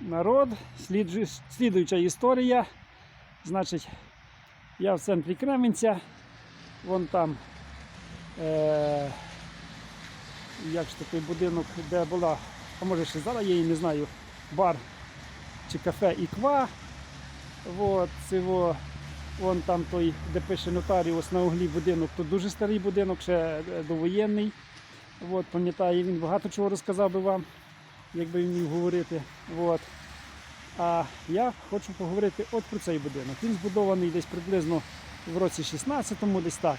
народ, слідуюча історія. Значить, я в центрі Кременця, вон там, е, як ж такий будинок, де була, а може ще зараз є, не знаю, бар чи кафе Іква. От, цього, вон там той, де пише нотаріус на углі будинок, то дуже старий будинок, ще е, довоєнний. От, пам'ятаю, він багато чого розказав би вам, якби він міг говорити. От. А я хочу поговорити от про цей будинок. Він збудований десь приблизно в році 16-му, десь так.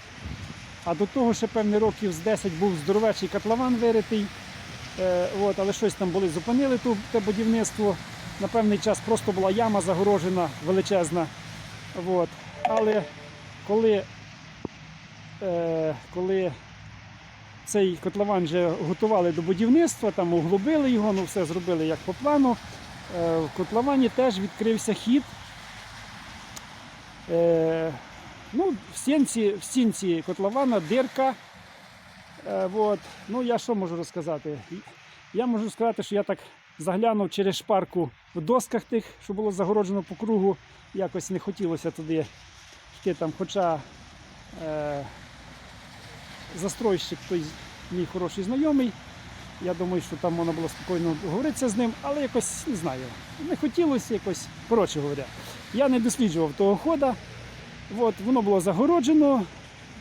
А до того ще певний років з 10 був здоровечий котлован виритий. Е, от, але щось там були, зупинили ту, те будівництво. На певний час просто була яма загорожена, величезна. От. Але коли, е, коли цей котлован вже готували до будівництва, там углубили його, ну все зробили як по плану. Е, В котловані теж відкрився хід. Е, ну, в, стінці, в стінці котлована дирка. Е, вот. Ну, я що можу розказати? Я можу сказати, що я так заглянув через шпарку в досках тих, що було загороджено по кругу. Якось не хотілося туди йти там, хоча застройщик той мій хороший знайомий. Я думаю, що там можна було спокійно говоритися з ним, але якось не знаю. Не хотілося якось, коротше говоря. Я не досліджував того хода. От, воно було загороджено.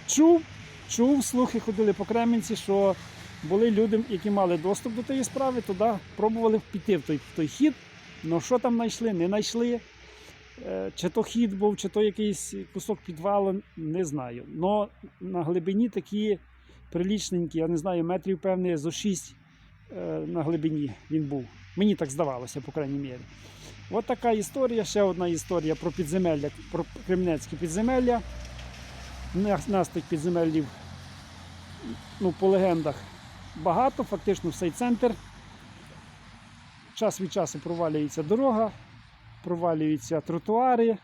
Чув, чув, слухи ходили по Кременці, що були люди, які мали доступ до тієї справи, туди пробували піти в той, в той хід. Ну що там знайшли, не знайшли. Е, Чи то хід був, чи то якийсь кусок підвалу, не знаю. Но на глибині такі прилічненькі, я не знаю, метрів певне зо 6 на глибині він був. Мені так здавалося, по крайній мірі. От така історія, ще одна історія про підземелля, про кремнецькі підземелля. Нас, нас тих підземеллів, ну, по легендах, багато, фактично все центр. Час від часу провалюється дорога, провалюються тротуари.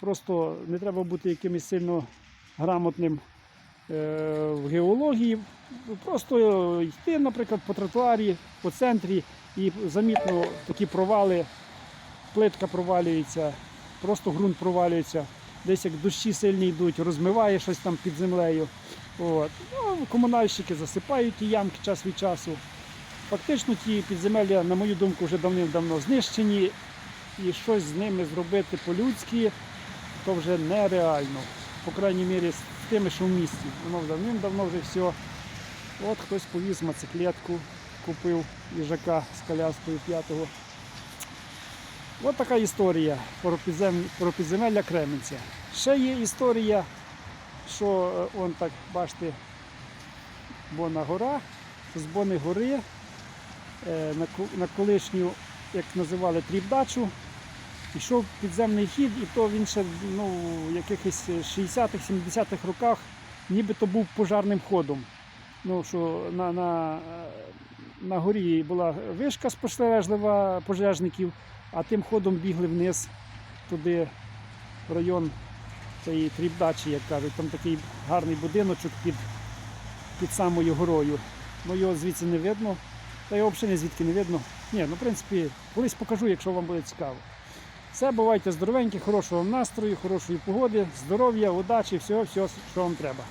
Просто не треба бути якимось сильно грамотним е, в геології. Просто йти, наприклад, по тротуарі, по центрі і замітно такі провали, плитка провалюється, просто ґрунт провалюється. Десь як дощі сильні йдуть, розмиває щось там під землею. От. Ну, комунальщики засипають ті ямки час від часу. Фактично ті підземелля, на мою думку, вже давним-давно знищені, і щось з ними зробити по-людськи, то вже нереально. По крайній мірі з тими, що в місті. Воно давним-давно вже все. От хтось повіз мотоциклетку, купив їжака з коляскою п'ятого. От така історія про, підзем... про підземелля Кременця. Ще є історія, що е, он так, бачите, Бона гора, з Бони гори е, на, колишню, як називали, тріпдачу. Пішов підземний хід, і то він ще ну, в якихось 60-х, 70-х роках нібито був пожарним ходом. Ну, що на, на, на горі була вишка спостережлива пожежників, а тим ходом бігли вниз туди, в район цієї тріпдачі, як кажуть. Там такий гарний будиночок під, під самою горою. Ну його звідси не видно. Та його взагалі звідки не видно. Ні, ну в принципі, колись покажу, якщо вам буде цікаво. Все, бувайте здоровенькі, хорошого настрою, хорошої погоди, здоров'я, удачі, всього, всього, що вам треба.